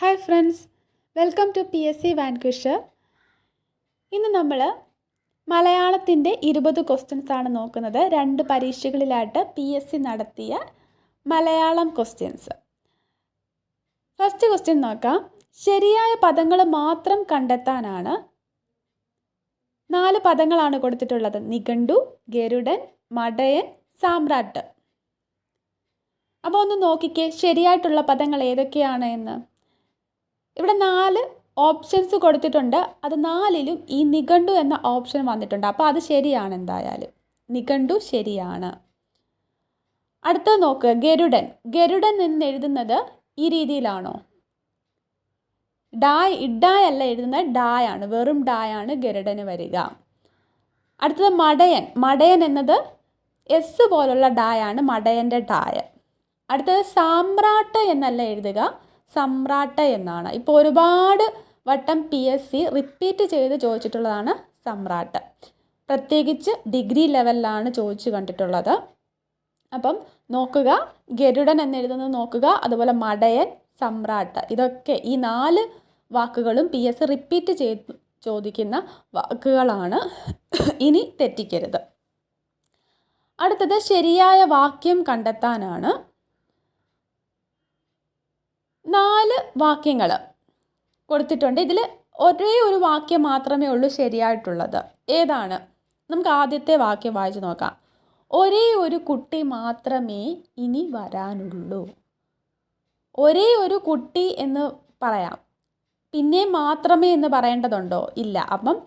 Hi friends welcome to P S C വാൻകുഷ് ഇന്ന് നമ്മൾ മലയാളത്തിന്റെ ഇരുപത് ക്വസ്റ്റ്യൻസ് ആണ് നോക്കുന്നത്. രണ്ട് പരീക്ഷകളിലായിട്ട് പി എസ് സി നടത്തിയ മലയാളം ക്വസ്റ്റ്യൻസ് ഫസ്റ്റ് ക്വസ്റ്റ്യൻ നോക്കാം. ശരിയായ പദങ്ങൾ മാത്രം കണ്ടെത്താനാണ് നാല് പദങ്ങളാണ് കൊടുത്തിട്ടുള്ളത്. നിഘണ്ടു ഗരുഡൻ മടയൻ സാമ്രാട്ട്. അപ്പോൾ ഒന്ന് നോക്കിക്കേ ശരിയായിട്ടുള്ള പദങ്ങൾ ഏതൊക്കെയാണ് എന്ന്. ഇവിടെ നാല് ഓപ്ഷൻസ് കൊടുത്തിട്ടുണ്ട്. അത് നാലിലും ഈ നിഘണ്ടു എന്ന ഓപ്ഷൻ വന്നിട്ടുണ്ട്. അപ്പോൾ അത് ശരിയാണ് എന്തായാലും. നിഘണ്ടു ശരിയാണ്. അടുത്തത് നോക്കുക ഗരുഡൻ. ഗരുഡൻ എന്ന് എഴുതുന്നത് ഈ രീതിയിലാണോ? ഡായ് ഇഡായ് അല്ല എഴുതുന്നത് ആണ്. വെറും ഡായ് ആണ് ഗരുഡന് വരിക. അടുത്തത് മടയൻ. മടയൻ എന്നത് എസ് പോലുള്ള ഡായ് ആണ്. മടയന്റെ ഡായ്. അടുത്തത് സാമ്രാട്ട് എന്നല്ല എഴുതുക. സമ്രാട്ട് എന്നാണ്. ഇപ്പോൾ ഒരുപാട് വട്ടം പി എസ് സി റിപ്പീറ്റ് ചെയ്ത് ചോദിച്ചിട്ടുള്ളതാണ് സമ്രാട്ട്. പ്രത്യേകിച്ച് ഡിഗ്രി ലെവലിലാണ് ചോദിച്ചു കണ്ടിട്ടുള്ളത്. അപ്പം നോക്കുക ഗരുഡൻ എന്നെഴുതുന്നത് നോക്കുക അതുപോലെ മടയൻ സമ്രാട്ട് ഇതൊക്കെ ഈ നാല് വാക്കുകളും പി എസ് റിപ്പീറ്റ് ചെയ്ത് ചോദിക്കുന്ന വാക്കുകളാണ്. ഇനി തെറ്റിക്കരുത്. അടുത്തത് ശരിയായ വാക്യം കണ്ടെത്താനാണ്. നാല് വാക്യങ്ങൾ കൊടുത്തിട്ടുണ്ട്. ഇതിൽ ഒരേ ഒരു വാക്യം മാത്രമേ ഉള്ളൂ ശരിയായിട്ടുള്ളത്. ഏതാണ്? നമുക്ക് ആദ്യത്തെ വാക്യം വായിച്ചു നോക്കാം. ഒരേ ഒരു കുട്ടി മാത്രമേ ഇനി വരാനുള്ളൂ. ഒരേ ഒരു കുട്ടി എന്ന് പറയാം. പിന്നെ മാത്രമേ എന്ന് പറയേണ്ടതുണ്ടോ? ഇല്ല. അപ്പം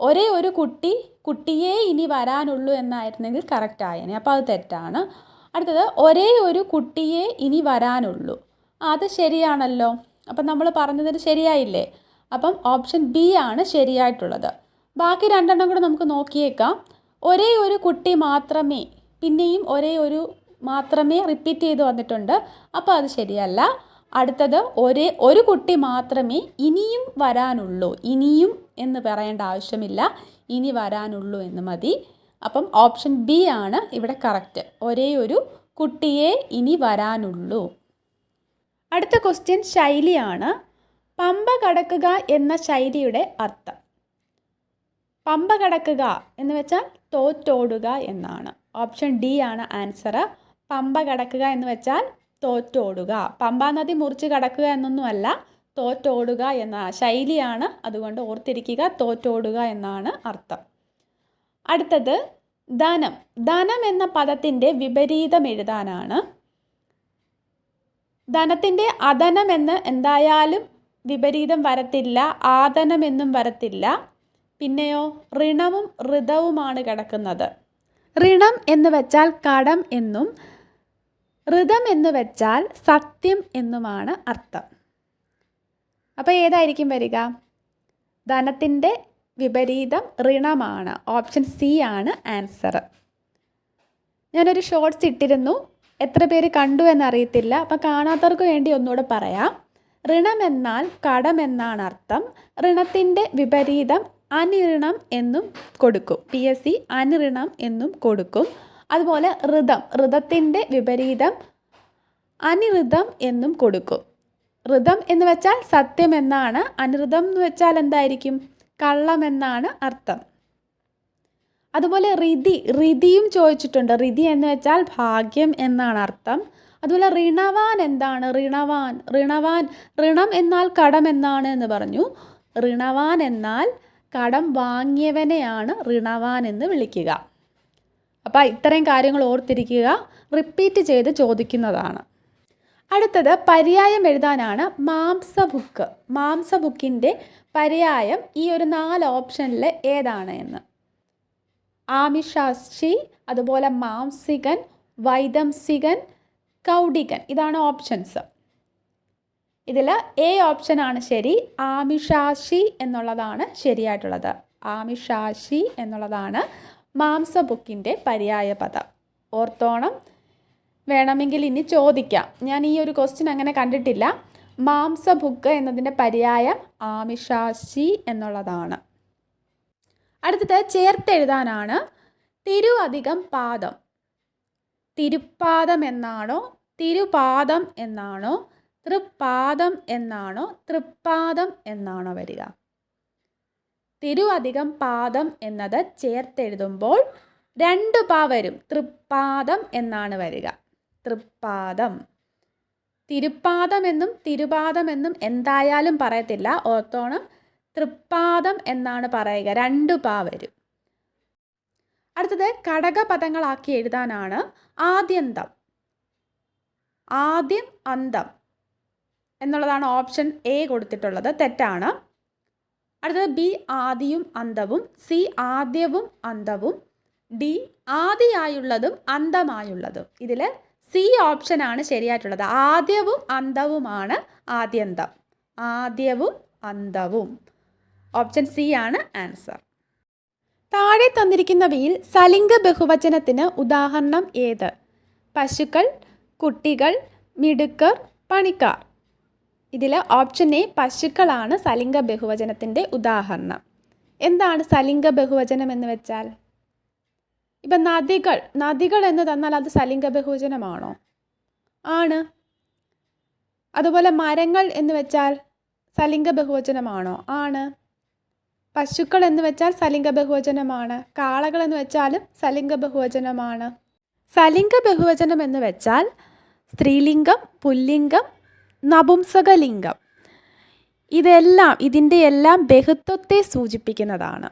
ഒരേ ഒരു കുട്ടി കുട്ടിയെ ഇനി വരാനുള്ളൂ എന്നായിരുന്നെങ്കിൽ കറക്റ്റ് ആയേനെ. അപ്പോൾ അത് തെറ്റാണ്. അടുത്തത് ഒരേ ഒരു കുട്ടിയെ ഇനി വരാനുള്ളൂ. അത് ശരിയാണല്ലോ. അപ്പം നമ്മൾ പറഞ്ഞതിന് ശരിയായില്ലേ? അപ്പം ഓപ്ഷൻ ബി ആണ് ശരിയായിട്ടുള്ളത്. ബാക്കി രണ്ടെണ്ണം കൂടെ നമുക്ക് നോക്കിയേക്കാം. ഒരേ ഒരു കുട്ടി മാത്രമേ പിന്നെയും ഒരേ ഒരു മാത്രമേ റിപ്പീറ്റ് ചെയ്ത് വന്നിട്ടുണ്ട്. അപ്പോൾ അത് ശരിയല്ല. അടുത്തത് ഒരേ ഒരു കുട്ടി മാത്രമേ ഇനിയും വരാനുള്ളൂ. ഇനിയും എന്ന് പറയേണ്ട ആവശ്യമില്ല. ഇനി വരാനുള്ളൂ എന്ന് മതി. അപ്പം ഓപ്ഷൻ ബി ആണ് ഇവിടെ കറക്റ്റ് ഒരേ ഒരു കുട്ടിയെ ഇനി വരാനുള്ളൂ. അടുത്ത ക്വസ്റ്റ്യൻ ശൈലിയാണ് പമ്പ കടക്കുക എന്ന ശൈലിയുടെ അർത്ഥം. പമ്പ കടക്കുക എന്ന് വെച്ചാൽ തോറ്റോടുക എന്നാണ്. ഓപ്ഷൻ ഡി ആണ് ആൻസർ പമ്പ കടക്കുക എന്ന് വെച്ചാൽ തോറ്റോടുക. പമ്പ നദി മുറിച്ച് കടക്കുക എന്നൊന്നുമല്ല തോറ്റോടുക എന്ന ശൈലിയാണ് അതുകൊണ്ട് ഓർത്തിരിക്കുക തോറ്റോടുക എന്നാണ് അർത്ഥം. അടുത്തത് ധനം. ധനം എന്ന പദത്തിന്റെ വിപരീതം എഴുതാനാണ്. ധനത്തിന്റെ അധനം എന്ന് എന്തായാലും വിപരീതം വരത്തില്ല ആദനം എന്നും വരത്തില്ല. പിന്നെയോ ഋണവും ഋതവുമാണ് കിടക്കുന്നത്. ഋണം എന്ന് വെച്ചാൽ കടം എന്നും ഋതം എന്ന് വെച്ചാൽ സത്യം എന്നുമാണ് അർത്ഥം. അപ്പോൾ ഏതായിരിക്കും വരിക? ധനത്തിന്റെ വിപരീതം ഋണമാണ്. ഓപ്ഷൻ സി ആണ് ആൻസർ. ഞാനൊരു ഷോർട്സ് ഇട്ടിരുന്നു. എത്ര പേര് കണ്ടു എന്നറിയത്തില്ല. അപ്പം കാണാത്തവർക്ക് വേണ്ടി ഒന്നുകൂടെ പറയാം. ഋണം എന്നാൽ കടം എന്നാണ് അർത്ഥം. ഋണത്തിന്റെ വിപരീതം അനിഋണം എന്നും കൊടുക്കും. പി എസ് സി അനിഋണം എന്നും കൊടുക്കും. അതുപോലെ ഋതം ഋതത്തിന്റെ വിപരീതം അനിഋതം എന്നും കൊടുക്കും. ഋതം എന്ന് വെച്ചാൽ സത്യം എന്നാണ്. അനിഋതം എന്ന് വെച്ചാൽ എന്തായിരിക്കും? കള്ളം എന്നാണ് അർത്ഥം. അതുപോലെ റിതി റിതിയും ചോദിച്ചിട്ടുണ്ട്. റിതി എന്ന് വെച്ചാൽ ഭാഗ്യം എന്നാണ് അർത്ഥം. അതുപോലെ ഋണവാൻ എന്താണ്? ഋണവാൻ ഋണവാൻ ഋണം എന്നാൽ കടം എന്നാണ് എന്ന് പറഞ്ഞു. ഋണവാൻ എന്നാൽ കടം വാങ്ങിയവനെയാണ് ഋണവാൻ എന്ന് വിളിക്കുക. അപ്പോൾ ഇത്രയും കാര്യങ്ങൾ ഓർത്തിരിക്കുക. റിപ്പീറ്റ് ചെയ്ത് ചോദിക്കുന്നതാണ്. അടുത്തത് പര്യായം എഴുതാനാണ് മാംസ ബുക്ക്. മാംസ ബുക്കിന്റെ പര്യായം ഈ ഒരു നാല് ഓപ്ഷനിൽ ഏതാണ് എന്ന്. ആമിഷാശി അതുപോലെ മാംസികൻ വൈദംസികൻ കൗടികൻ. ഇതാണ് ഓപ്ഷൻസ് ഇതിൽ എ ഓപ്ഷനാണ് ശരി ആമിഷാശി എന്നുള്ളതാണ് ശരിയായിട്ടുള്ളത്. ആമിഷാശി എന്നുള്ളതാണ് മാംസ ബുക്കിന്റെ പര്യായ പദം. ഓർത്തോണം. വേണമെങ്കിൽ ഇനി ചോദിക്കാം. ഞാൻ ഈ ഒരു ക്വസ്റ്റ്യൻ അങ്ങനെ കണ്ടിട്ടില്ല. മാംസ ബുക്ക് എന്നതിന്റെ പര്യായം ആമിഷാശി എന്നുള്ളതാണ്. അടുത്തത് ചേർത്തെഴുതാനാണ്. തിരു അധികം പാദം. തിരുപ്പാദം എന്നാണോ? തിരുപാദം എന്നാണോ? തൃപ്പാദം എന്നാണോ? തൃപ്പാദം എന്നാണോ വരിക. തിരു അധികം പാദം എന്നത് ചേർത്തെഴുതുമ്പോൾ രണ്ട് പാ വരും. തൃപ്പാദം എന്നാണ് വരിക. തൃപ്പാദം. തിരുപ്പാദം എന്നും തിരുപാദം എന്നും എന്തായാലും പറയത്തില്ല. ഓർത്തോണം. തൃപ്പാദം എന്നാണ് പറയുക. രണ്ട് പാ വരും. അടുത്തത് ഘടകപദങ്ങളാക്കി എഴുതാനാണ് ആദ്യന്തം. ആദ്യം അന്തം എന്നുള്ളതാണ് ഓപ്ഷൻ എ കൊടുത്തിട്ടുള്ളത്. തെറ്റാണ്. അടുത്തത് ബി ആദിയും അന്തവും സി ആദ്യവും അന്തവും ഡി ആദിയായുള്ളതും അന്തമായുള്ളതും. ഇതിൽ സി ഓപ്ഷനാണ് ശരിയായിട്ടുള്ളത്. ആദ്യവും അന്തവുമാണ് ആദ്യന്തം. ആദ്യവും അന്തവും. ഓപ്ഷൻ സി ആണ് ആൻസർ താഴെ തന്നിരിക്കുന്നവയിൽ സലിംഗ ബഹുവചനത്തിന് ഉദാഹരണം ഏത്? പശുക്കൾ കുട്ടികൾ മിടുക്കർ പണിക്കാർ. ഇതിൽ ഓപ്ഷൻ എ പശുക്കളാണ് സലിംഗ ബഹുവചനത്തിന്റെ ഉദാഹരണം. എന്താണ് സലിംഗ ബഹുവചനം എന്ന് വെച്ചാൽ? ഇപ്പം നദികൾ നദികൾ എന്ന് തന്നാൽ അത് സലിംഗ ബഹുവചനമാണോ? ആണ്. അതുപോലെ മരങ്ങൾ എന്ന് വെച്ചാൽ സലിംഗ ബഹുവചനമാണോ? ആണ്. പശുക്കൾ എന്ന് വെച്ചാൽ സലിംഗ ബഹുവചനമാണ് കാളകൾ എന്ന് വെച്ചാലും സലിംഗ ബഹുവചനമാണ് സലിംഗ ബഹുവചനം എന്ന് വെച്ചാൽ സ്ത്രീലിംഗം പുല്ലിംഗം നപുംസകലിംഗം. ഇതെല്ലാം ഇതിന്റെ എല്ലാം ബഹുത്വത്തെ സൂചിപ്പിക്കുന്നതാണ്.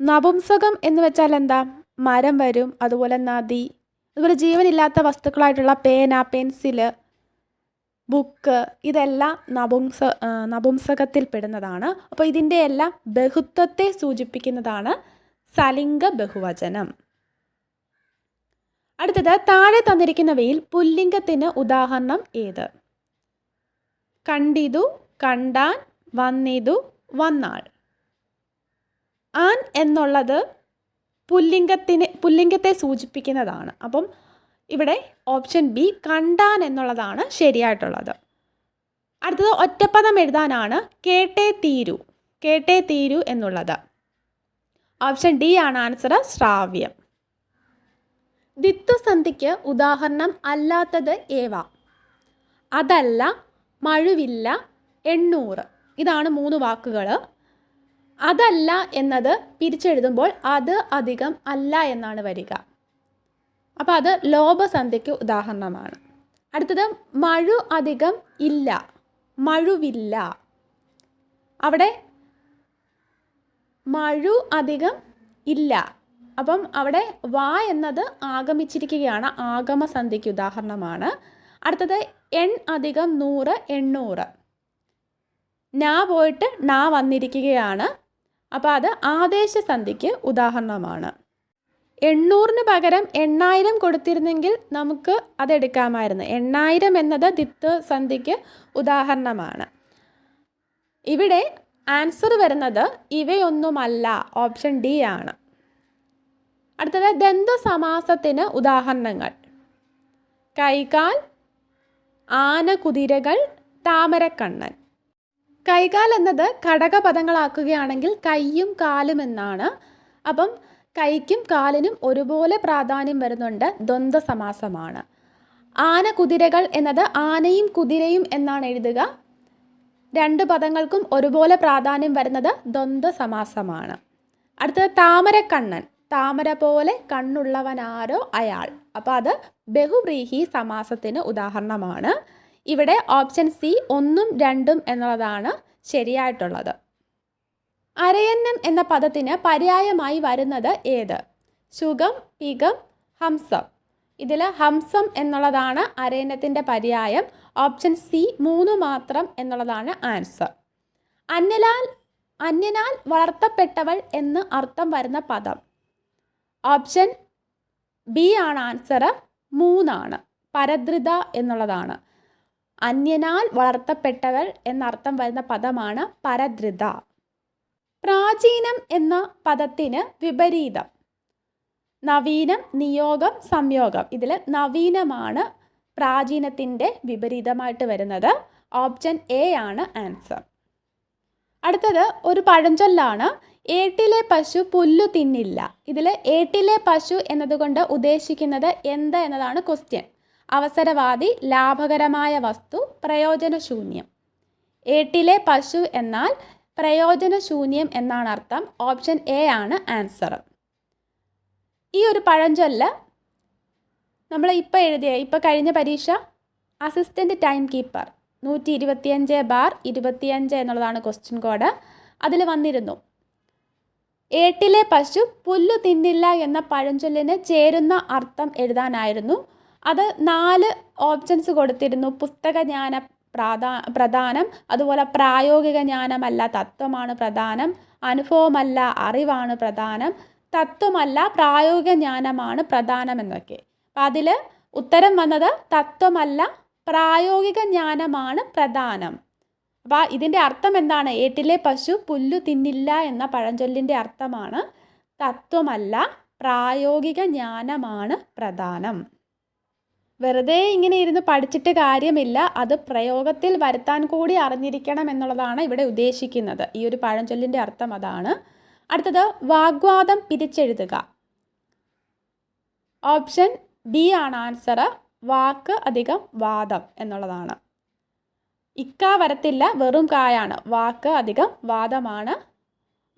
നപുംസകം എന്ന് വെച്ചാൽ എന്താ? മരം വരും അതുപോലെ നദി അതുപോലെ ജീവനില്ലാത്ത വസ്തുക്കളായിട്ടുള്ള പേന പെൻസിൽ ബുക്ക് ഇതെല്ലാം നപുംസ നപുംസകത്തിൽപ്പെടുന്നതാണ്. അപ്പോൾ ഇതിന്റെ എല്ലാം ബഹുത്വത്തെ സൂചിപ്പിക്കുന്നതാണ് സലിംഗ ബഹുവചനം. അടുത്തത് താഴെ തന്നിരിക്കുന്നവയിൽ പുല്ലിംഗത്തിന് ഉദാഹരണം ഏത്? കണ്ടിതു കണ്ടാൻ വന്നിതു വന്നാൾ ആൻ എന്നുള്ളത് പുല്ലിംഗത്തിന് പുല്ലിംഗത്തെ സൂചിപ്പിക്കുന്നതാണ്. അപ്പം ഇവിടെ ഓപ്ഷൻ ബി കണ്ടാൻ എന്നുള്ളതാണ് ശരിയായിട്ടുള്ളത്. അടുത്തത് ഒറ്റപ്പദം എഴുതാനാണ് കേട്ടേ തീരു കേട്ടേ തീരു എന്നുള്ളത്. ഓപ്ഷൻ ഡി ആണ് ആൻസർ ശ്രാവ്യം. ദിത്വസന്ധിക്ക് ഉദാഹരണം അല്ലാത്തത് ഏവ? അതല്ല മഴുവില്ല എണ്ണൂറ്. ഇതാണ് മൂന്ന് വാക്കുകൾ അതല്ല എന്നത് പിരിച്ചെഴുതുമ്പോൾ അത് അധികം അല്ല എന്നാണ് വരിക. അപ്പോൾ അത് ലോഭസന്ധ്യയ്ക്ക് ഉദാഹരണമാണ്. അടുത്തത് മഴു അധികം ഇല്ല മഴുവില്ല. അവിടെ മഴു അധികം ഇല്ല. അപ്പം അവിടെ വാ എന്നത് ആഗമിച്ചിരിക്കുകയാണ് ആഗമസന്ധിക്ക് ഉദാഹരണമാണ്. അടുത്തത് എൺ അധികം നൂറ് എണ്ണൂറ്. നാ പോയിട്ട് നാ വന്നിരിക്കുകയാണ്. അപ്പോൾ അത് ആദേശസന്ധിക്ക് ഉദാഹരണമാണ്. എണ്ണൂറിന് പകരം എണ്ണായിരം കൊടുത്തിരുന്നെങ്കിൽ നമുക്ക് അതെടുക്കാമായിരുന്നു. എണ്ണായിരം എന്നത് ദിത്ത് സന്ധിക്ക് ഉദാഹരണമാണ്. ഇവിടെ ആൻസർ വരുന്നത് ഇവയൊന്നുമല്ല ഓപ്ഷൻ ഡി ആണ്. അടുത്തത് ദന്തസമാസത്തിന് ഉദാഹരണങ്ങൾ. കൈകാൽ ആന കുതിരകൾ താമരക്കണ്ണൻ. കൈകാൽ എന്നത് ഘടകപദങ്ങളാക്കുകയാണെങ്കിൽ കൈയും കാലും എന്നാണ്. അപ്പം കൈക്കും കാലിനും ഒരുപോലെ പ്രാധാന്യം വരുന്നുണ്ട് ദ്വന്ദ്വ സമാസമാണ് ആന കുതിരകൾ എന്നത് ആനയും കുതിരയും എന്നാണ് എഴുതുക. രണ്ട് പദങ്ങൾക്കും ഒരുപോലെ പ്രാധാന്യം വരുന്നത് ദ്വന്ദ്വ സമാസമാണ് അടുത്തത് താമരക്കണ്ണൻ. താമര പോലെ കണ്ണുള്ളവനാരോ അയാൾ. അപ്പോൾ അത് ബഹുബ്രീഹി സമാസത്തിന് ഉദാഹരണമാണ്. ഇവിടെ ഓപ്ഷൻ സി ഒന്നും രണ്ടും എന്നുള്ളതാണ് ശരിയായിട്ടുള്ളത്. അരയന്നം എന്ന പദത്തിന് പര്യായമായി വരുന്നത് ഏത്? ശുഗം പികം ഹംസം. ഇതിൽ ഹംസം എന്നുള്ളതാണ് അരയന്നത്തിന്റെ പര്യായം. ഓപ്ഷൻ സി മൂന്ന് മാത്രം എന്നുള്ളതാണ് ആൻസർ. അന്യലാൽ അന്യനാൽ വളർത്തപ്പെട്ടവൾ എന്ന് അർത്ഥം വരുന്ന പദം. ഓപ്ഷൻ ബി ആണ് ആൻസർ മൂന്നാണ്. പരദ്രുത എന്നുള്ളതാണ്. അന്യനാൽ വളർത്തപ്പെട്ടവൾ എന്നർത്ഥം വരുന്ന പദമാണ് പരദ്രുത. പ്രാചീനം എന്ന പദത്തിന് വിപരീതം. നവീനം നിയോഗം സംയോഗം. ഇതിൽ നവീനമാണ് പ്രാചീനത്തിന്റെ വിപരീതമായിട്ട് വരുന്നത്. ഓപ്ഷൻ എ ആണ് ആൻസർ. അടുത്തത് ഒരു പഴഞ്ചൊല്ലാണ്. ഏട്ടിലെ പശു പുല്ലു തിന്നില്ല. ഇതിൽ ഏട്ടിലെ പശു എന്നതുകൊണ്ട് ഉദ്ദേശിക്കുന്നത് എന്ത് എന്നതാണ് ക്വസ്റ്റ്യൻ അവസരവാദി ലാഭകരമായ വസ്തു പ്രയോജനശൂന്യം. ഏട്ടിലെ പശു എന്നാൽ പ്രയോജനശൂന്യം എന്നാണ് അർത്ഥം. ഓപ്ഷൻ എ ആണ് ആൻസർ. ഈ ഒരു പഴഞ്ചൊല്ല് നമ്മൾ ഇപ്പോൾ എഴുതിയ ഇപ്പോൾ കഴിഞ്ഞ പരീക്ഷ അസിസ്റ്റന്റ് ടൈം കീപ്പർ നൂറ്റി ഇരുപത്തിയഞ്ച് ബാർ ഇരുപത്തിയഞ്ച് എന്നുള്ളതാണ് ക്വസ്റ്റ്യൻ കോഡ് അതിൽ വന്നിരുന്നു ഏട്ടിലെ പശു പുല്ല് തിന്നില്ല എന്ന പഴഞ്ചൊല്ലിന് ചേരുന്ന അർത്ഥം എഴുതാനായിരുന്നു. അത് നാല് ഓപ്ഷൻസ് കൊടുത്തിരുന്നു. പുസ്തകജ്ഞാന പ്രാധാ പ്രധാനം. അതുപോലെ പ്രായോഗിക ജ്ഞാനമല്ല തത്വമാണ് പ്രധാനം. അനുഭവമല്ല അറിവാണ് പ്രധാനം. തത്വമല്ല പ്രായോഗിക ജ്ഞാനമാണ് പ്രധാനം എന്നൊക്കെ. അപ്പം അതിൽ ഉത്തരം വന്നത് തത്വമല്ല പ്രായോഗിക ജ്ഞാനമാണ് പ്രധാനം. അപ്പോൾ ഇതിന്റെ അർത്ഥം എന്താണ്? ഏട്ടിലെ പശു പുല്ലു തിന്നില്ല എന്ന പഴഞ്ചൊല്ലിന്റെ അർത്ഥമാണ് തത്വമല്ല പ്രായോഗിക ജ്ഞാനമാണ് പ്രധാനം. വെറുതെ ഇങ്ങനെ ഇരുന്ന് പഠിച്ചിട്ട് കാര്യമില്ല. അത് പ്രയോഗത്തിൽ വരുത്താൻ കൂടി അറിഞ്ഞിരിക്കണം എന്നുള്ളതാണ് ഇവിടെ ഉദ്ദേശിക്കുന്നത്. ഈ ഒരു പഴഞ്ചൊല്ലിന്റെ അർത്ഥം അതാണ്. അടുത്തത് വാഗ്വാദം പിരിച്ചെഴുതുക. ഓപ്ഷൻ ബി ആണ് ആൻസർ. വാക്ക് അധികം വാദം എന്നുള്ളതാണ്. ഇക്ക വരത്തില്ല വെറും കായാണ്. വാക്ക് അധികം വാദമാണ്.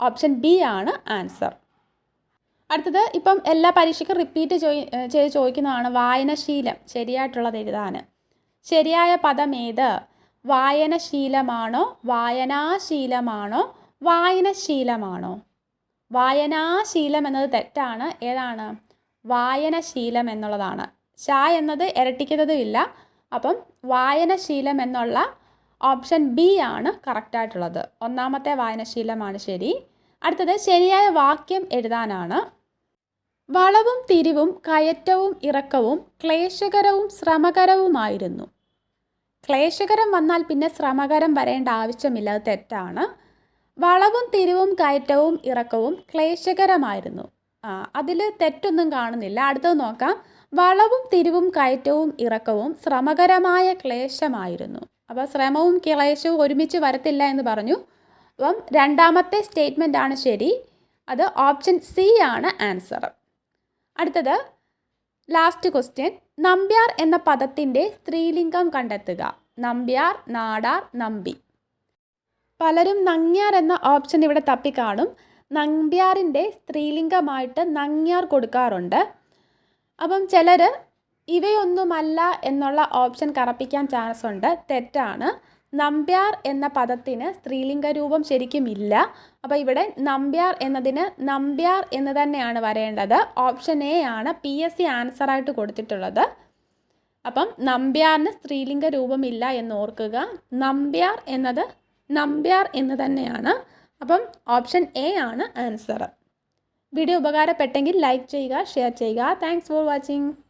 ഓപ്ഷൻ ബി ആണ് ആൻസർ. അടുത്തത് ഇപ്പം എല്ലാ പരീക്ഷയ്ക്കും റിപ്പീറ്റ് ചോയി ചെയ്ത് ചോദിക്കുന്നതാണ് വായനശീലം. ശരിയായിട്ടുള്ളത് എഴുതാൻ. ശരിയായ പദം ഏത്? വായനശീലമാണോ വായനാശീലമാണോ വായനശീലമാണോ? വായനാശീലം എന്നത് തെറ്റാണ്. ഏതാണ്? വായനശീലം എന്നുള്ളതാണ്. ശ എന്നത് ഇരട്ടിക്കുന്നതുമില്ല അപ്പം വായനശീലം എന്നുള്ള ഓപ്ഷൻ ബി ആണ് കറക്റ്റായിട്ടുള്ളത്. ഒന്നാമത്തെ വായനശീലമാണ് ശരി. അടുത്തത് ശരിയായ വാക്യം എഴുതാനാണ്. വളവും തിരിവും കയറ്റവും ഇറക്കവും ക്ലേശകരവും ശ്രമകരവുമായിരുന്നു. ക്ലേശകരം വന്നാൽ പിന്നെ ശ്രമകരം വരേണ്ട ആവശ്യമില്ല. തെറ്റാണ്. വളവും തിരിവും കയറ്റവും ഇറക്കവും ക്ലേശകരമായിരുന്നു. അതിൽ തെറ്റൊന്നും കാണുന്നില്ല. അടുത്തത് നോക്കാം. വളവും തിരിവും കയറ്റവും ഇറക്കവും ശ്രമകരമായ ക്ലേശമായിരുന്നു. അപ്പോൾ ശ്രമവും ക്ലേശവും ഒരുമിച്ച് വരത്തില്ല എന്ന് പറഞ്ഞു. അപ്പം രണ്ടാമത്തെ സ്റ്റേറ്റ്മെന്റ് ആണ് ശരി. അത് ഓപ്ഷൻ സി ആണ് ആൻസർ അടുത്തത് ലാസ്റ്റ് ക്വസ്റ്റ്യൻ നമ്പ്യാർ എന്ന പദത്തിന്റെ സ്ത്രീലിംഗം കണ്ടെത്തുക. നമ്പ്യാർ നാടാർ നമ്പി. പലരും നങ്ങ്യാർ എന്ന ഓപ്ഷൻ ഇവിടെ തപ്പിക്കാണും. നമ്പ്യാറിന്റെ സ്ത്രീലിംഗമായിട്ട് നങ്ങ്യാർ കൊടുക്കാറുണ്ട്. അപ്പം ചിലർ ഇവയൊന്നുമല്ല എന്നുള്ള ഓപ്ഷൻ കറപ്പിക്കാൻ ചാൻസ് ഉണ്ട്. തെറ്റാണ്. നമ്പ്യാർ എന്ന പദത്തിന് സ്ത്രീലിംഗ രൂപം ശരിക്കും ഇല്ല. അപ്പോൾ ഇവിടെ നമ്പ്യാർ എന്നതിന് നമ്പ്യാർ എന്ന് തന്നെയാണ് വരേണ്ടത്. ഓപ്ഷൻ എ ആണ് പി എസ് സി ആൻസറായിട്ട് കൊടുത്തിട്ടുള്ളത്. അപ്പം നമ്പ്യാറിന് സ്ത്രീലിംഗ രൂപമില്ല എന്ന് ഓർക്കുക. നമ്പ്യാർ എന്നത് നമ്പ്യാർ എന്ന് തന്നെയാണ്. അപ്പം ഓപ്ഷൻ എ ആണ് ആൻസർ. വീഡിയോ ഉപകാരപ്പെട്ടെങ്കിൽ ലൈക്ക് ചെയ്യുക ഷെയർ ചെയ്യുക. Thanks for watching.